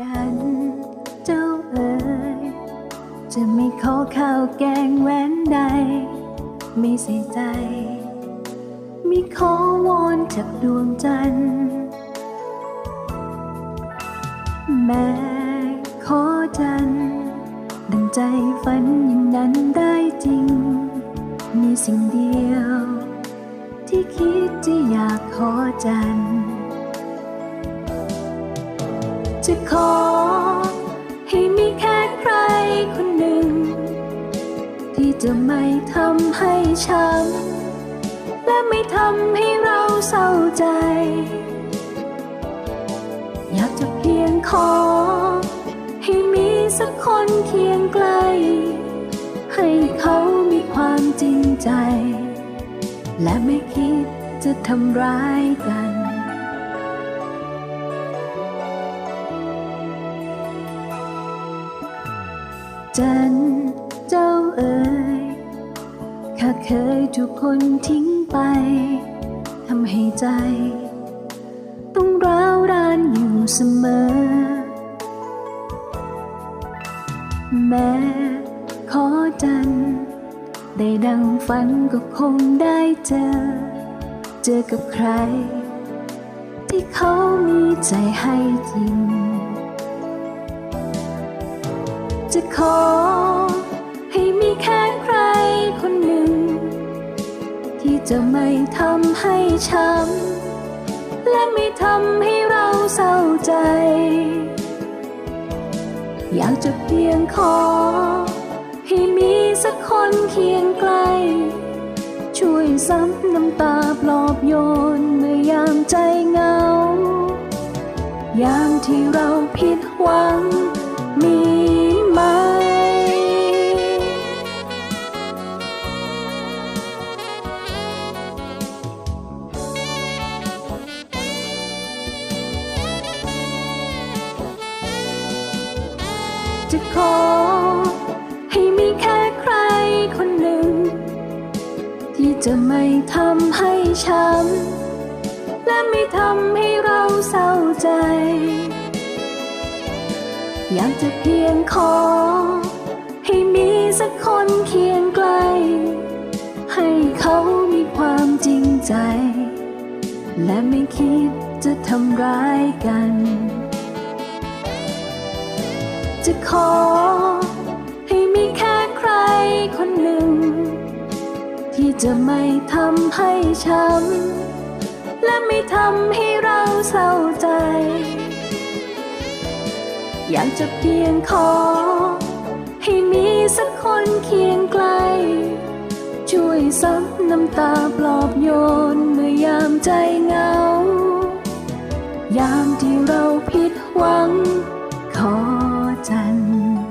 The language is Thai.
กัน เจ้าเอ๋ยจะไม่ขอข้าวแกงแหวนใด ไม่ใส่ใจ ไมีขอวอนจากดวงจันทร์แม้ขอจันทร์ดังใจฝันอย่างนั้นได้จริง มีสิ่งเดียว ที่คิดจะอยากขอจันทร์ จะขอ ให้มีแค่ใครคนหนึ่ง ที่จะไม่ทำให้ช้ำและไม่ทำให้เราเศร้าใจ อยากจะเพียงขอ ให้มีสักคนเคียงใกล้ให้เขามีความจริงใจ และไม่คิดจะทำร้ายกัน จันเจ้าเอ๋ยข้าเคยถูกคนทิ้งไปทำให้ใจ ต้องร้าวรานอยู่เสมอ แม้ขอจัน ได้ดังฝันก็คงได้เจอ เจอกับใคร ที่เขามีใจให้จริง จะขอ ให้มีแค่ใครคนหนึ่ง ที่จะไม่ทำให้ช้ำและไม่ทำให้เราเศร้าใจ อยากจะเพียงขอ ให้มีสักคนเคียงใกล้ช่วยซับน้ำตาปลอบโยนเมื่อยามใจเหงา ยามที่เราผิดหวัง มี จะขอ ให้มีแค่ใครคนหนึ่ง ที่จะไม่ทำให้ช้ำและไม่ทำให้เราเศร้าใจ อยากจะเพียงขอ ให้มีสักคนเคียงใกล้ให้เขามีความจริงใจ และไม่คิดจะทำร้ายกัน จะขอ ให้มีแค่ใครคนหนึ่ง ที่จะไม่ทำให้ช้ำและไม่ทำให้เราเศร้าใจ อยากจะเพียงขอ ให้มีสักคนเคียงใกล ช่วยซับน้ำตาปลอบโยนเมื่อยามใจเหงา ยามที่เราผิดหวังขอ 赞